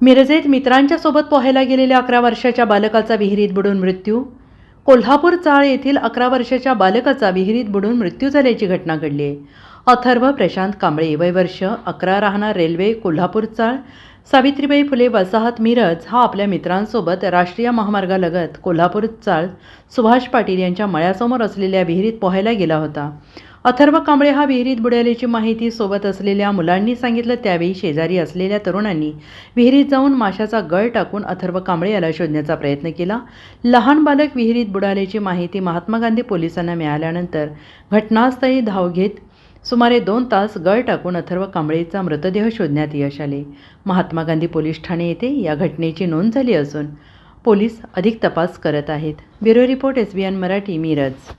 मिरजेत मित्रांच्या सोबत पोहायला गेलेल्या अकरा वर्षाच्या बालकाचा विहिरीत बुडून मृत्यू. कोल्हापूर चाळ येथील अकरा वर्षाच्या बालकाचा विहिरीत बुडून मृत्यू झाल्याची घटना घडली. आहे अथर्व प्रशांत कांबळे वय वर्ष अकरा राहणार रेल्वे कोल्हापूर चाळ सावित्रीबाई फुले वसाहत मिरज हा आपल्या मित्रांसोबत राष्ट्रीय महामार्गालगत कोल्हापूर चाळ सुभाष पाटील यांच्या मळ्यासमोर असलेल्या विहिरीत पोहायला गेला होता. अथर्व कांबळे हा विहिरीत बुडाल्याची माहिती सोबत असलेल्या मुलांनी सांगितलं त्यावेळी शेजारी असलेल्या तरुणांनी विहिरीत जाऊन माशाचा गळ टाकून अथर्व कांबळे याला शोधण्याचा प्रयत्न केला. लहान बालक विहिरीत बुडाल्याची माहिती महात्मा गांधी पोलिसांना मिळाल्यानंतर घटनास्थळी धाव घेत सुमारे दोन तास गळ टाकून अथर्व कांबळेचा मृतदेह शोधण्यात यश आले. महात्मा गांधी पोलीस ठाणे येथे या घटनेची नोंद झाली असून पोलीस अधिक तपास करत आहेत. Bureau report S B N Marathi Miraj.